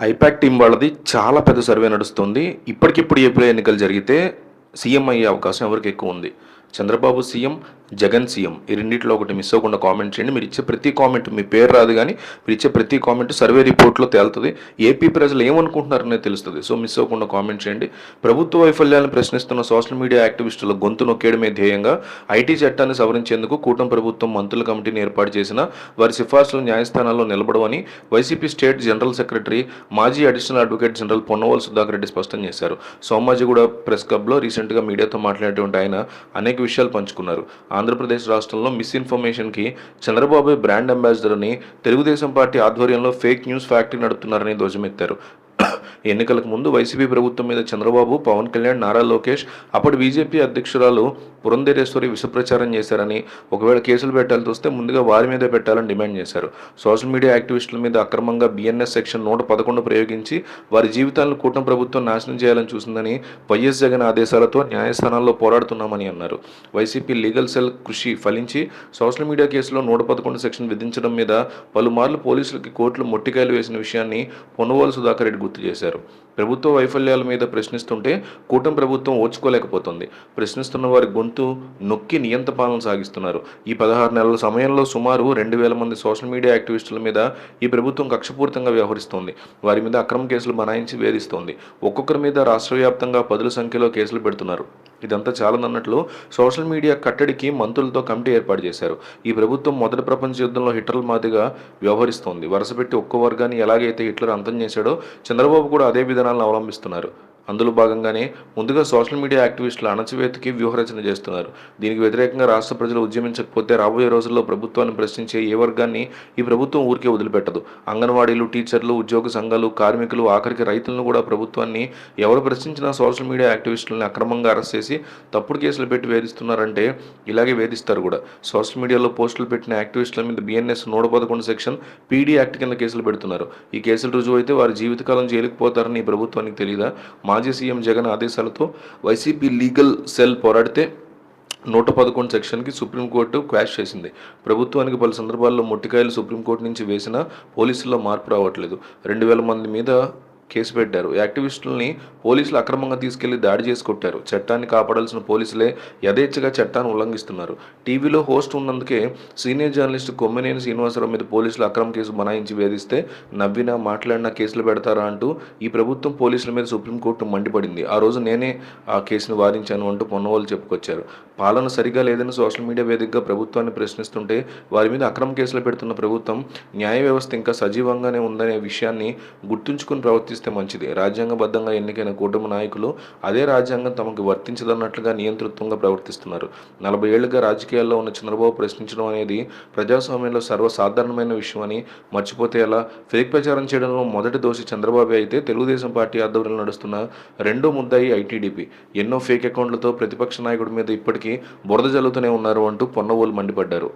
I-PAC team వాళ్ళది చాలా పెద్ద సర్వే నడుస్తుంది. ఇప్పటికిప్పుడు ఏపీ ఎన్నికలు జరిగితే సీఎం అయ్యే అవకాశం ఎవరికి ఎక్కువ ఉంది? చంద్రబాబు సీఎం జగన్ సీఎం ఈ రెండింటిలో ఒకటి మిస్ అవ్వకుండా కామెంట్ చేయండి. మీరు ఇచ్చే ప్రతి కామెంట్ మీ పేరు రాదు కానీ మీరు ఇచ్చే ప్రతి కామెంట్ సర్వే రిపోర్ట్లో తేలుతుంది. ఏపీ ప్రజలు ఏమనుకుంటున్నారనేది తెలుస్తుంది. సో మిస్ అవ్వకుండా కామెంట్ చేయండి. ప్రభుత్వ వైఫల్యాలను ప్రశ్నిస్తున్న సోషల్ మీడియా యాక్టివిస్టుల గొంతు నొక్కేయడమే ధ్యేయంగా ఐటీ చట్టాన్ని సవరించేందుకు కూటమి ప్రభుత్వం మంత్రుల కమిటీని ఏర్పాటు చేసిన వారి సిఫార్సులు న్యాయస్థానాల్లో నిలబడవని వైసీపీ స్టేట్ జనరల్ సెక్రటరీ మాజీ additional advocate general Ponnavolu Sudhakar Reddy స్పష్టం చేశారు. సోమాజిగూడ ప్రెస్ క్లబ్లో రీసెంట్గా మీడియాతో మాట్లాడినటువంటి ఆయన అనేక విషయాలు పంచుకున్నారు. ఆంధ్రప్రదేశ్ రాష్ట్రంలో మిస్ఇన్ఫర్మేషన్కి చంద్రబాబు బ్రాండ్ అంబాసిడర్ అని తెలుగుదేశం పార్టీ ఆధ్వర్యంలో ఫేక్ న్యూస్ ఫ్యాక్టరీ నడుపుతున్నారని ధ్వజమెత్తారు. ఎన్నికలకు ముందు వైసీపీ ప్రభుత్వం మీద చంద్రబాబు పవన్ కళ్యాణ్ నారా లోకేష్ అప్పటి బీజేపీ అధ్యక్షురాలు పురంధేరేశ్వరి విషప్రచారం చేశారని ఒకవేళ కేసులు పెట్టాల్సి వస్తే ముందుగా వారి మీద పెట్టాలని డిమాండ్ చేశారు. సోషల్ మీడియా యాక్టివిస్టుల మీద అక్రమంగా బిఎన్ఎస్ సెక్షన్ నూట పదకొండు ప్రయోగించి వారి జీవితాలను కూటమి ప్రభుత్వం నాశనం చేయాలని చూసిందని వైఎస్ జగన్ ఆదేశాలతో న్యాయస్థానాల్లో పోరాడుతున్నామని అన్నారు. వైసీపీ లీగల్ సెల్ కృషి ఫలించి సోషల్ మీడియా కేసులో నూట పదకొండు సెక్షన్ విధించడం మీద పలుమార్లు పోలీసులకి కోర్టులు మొట్టికాయలు వేసిన విషయాన్ని పొన్నవాలు సుధాకర్ రెడ్డి గుర్తు చేశారు. ప్రభుత్వ వైఫల్యాల మీద ప్రశ్నిస్తుంటే కూటమి ప్రభుత్వం ఓచుకోలేకపోతుంది. ప్రశ్నిస్తున్న వారి గొంతు నొక్కి నియంత పాలన సాగిస్తున్నారు. ఈ పదహారు నెలల సమయంలో సుమారు రెండు వేల మంది సోషల్ మీడియా యాక్టివిస్టుల మీద ఈ ప్రభుత్వం కక్షపూరితంగా వ్యవహరిస్తోంది. వారి మీద అక్రమ కేసులు బనాయించి వేధిస్తోంది. ఒక్కొక్కరి మీద రాష్ట్ర వ్యాప్తంగా పదుల సంఖ్యలో కేసులు పెడుతున్నారు. ఇదంతా చాలదన్నట్లు సోషల్ మీడియా కట్టడికి మంత్రులతో కమిటీ ఏర్పాటు చేశారు. ఈ ప్రభుత్వం మొదటి ప్రపంచ యుద్ధంలో హిట్లర్ మాదిరిగా వ్యవహరిస్తోంది. వరుసపెట్టి ఒక్క వర్గాన్ని ఎలాగైతే హిట్లర్ అంతం చేశాడో చంద్రబాబు కూడా అదే విధానాలను అవలంబిస్తున్నారు. అందులో భాగంగానే ముందుగా సోషల్ మీడియా యాక్టివిస్టుల అణచివేతకి వ్యూహరచన చేస్తున్నారు. దీనికి వ్యతిరేకంగా రాష్ట్ర ప్రజలు ఉద్యమించకపోతే రాబోయే రోజుల్లో ప్రభుత్వాన్ని ప్రశ్నించే ఏ వర్గాన్ని ఈ ప్రభుత్వం ఊరికే వదిలిపెట్టదు. అంగన్వాడీలు టీచర్లు ఉద్యోగ సంఘాలు కార్మికులు ఆఖరికి రైతులను కూడా ప్రభుత్వాన్ని ఎవరు ప్రశ్నించినా సోషల్ మీడియా యాక్టివిస్టులను అక్రమంగా అరెస్ట్ చేసి తప్పుడు కేసులు పెట్టి వేధిస్తున్నారంటే ఇలాగే వేధిస్తారు కూడా. సోషల్ మీడియాలో పోస్టులు పెట్టిన యాక్టివిస్టుల మీద బిఎన్ఎస్ నూట పదకొండు సెక్షన్ పీడీ యాక్ట్ కింద కేసులు పెడుతున్నారు. ఈ కేసులు రుజువు అయితే వారి జీవితకాలం జైలుకు పోతారని ఈ ప్రభుత్వానికి తెలియదా మాజీ సీఎం జగన్ ఆదేశాలతో వైసీపీ లీగల్ సెల్ పోరాడితే నూట పదకొండు సెక్షన్కి సుప్రీంకోర్టు క్వాష్ చేసింది. ప్రభుత్వానికి పలు సందర్భాల్లో మొట్టికాయలు సుప్రీంకోర్టు నుంచి వేసినా పోలీసుల్లో మార్పు రావట్లేదు. రెండు వేల మంది మీద కేసు పెట్టారు. యాక్టివిస్టులని పోలీసులు అక్రమంగా తీసుకెళ్ళి దాడి చేసి కొట్టారు. చట్టాన్ని కాపాడాల్సిన పోలీసులే యథేచ్ఛగా చట్టాన్ని ఉల్లంఘిస్తున్నారు. టీవీలో హోస్ట్ ఉన్నందుకే సీనియర్ జర్నలిస్ట్ కొమ్మినేని శ్రీనివాసరావు మీద పోలీసులు అక్రమ కేసు బనాయించి వేధిస్తే నవ్వినా మాట్లాడినా కేసులు పెడతారా అంటూ ఈ ప్రభుత్వం పోలీసుల మీద సుప్రీంకోర్టు మండిపడింది. ఆ రోజు నేనే ఆ కేసును వాదించాను అంటూ పొన్నవాళ్ళు చెప్పుకొచ్చారు. పాలన సరిగా లేదని సోషల్ మీడియా వేదికగా ప్రభుత్వాన్ని ప్రశ్నిస్తుంటే వారి మీద అక్రమ కేసులు పెడుతున్న ప్రభుత్వం న్యాయ వ్యవస్థ ఇంకా సజీవంగానే ఉందనే విషయాన్ని గుర్తుంచుకుని ఆలోచిస్తే మంచిది. రాజ్యాంగబద్ధంగా ఎన్నికైన కూటమి నాయకులు అదే రాజ్యాంగం తమకు వర్తించదన్నట్లుగా నియంతృత్వంగా ప్రవర్తిస్తున్నారు. నలభై ఏళ్ళుగా రాజకీయాల్లో ఉన్న చంద్రబాబు ప్రశ్నించడం అనేది ప్రజాస్వామ్యంలో సర్వసాధారణమైన విషయం అని మర్చిపోతే ఎలా? ఫేక్ ప్రచారం చేయడంలో మొదటి దోషి చంద్రబాబు అయితే తెలుగుదేశం పార్టీ ఆధ్వర్యంలో నడుస్తున్న రెండో ముద్దాయి ఐటీడీపీ. ఎన్నో ఫేక్ అకౌంట్లతో ప్రతిపక్ష నాయకుడి మీద ఇప్పటికీ బురద జల్లుతూనే ఉన్నారు అంటూ పొన్నవోలు మండిపడ్డారు.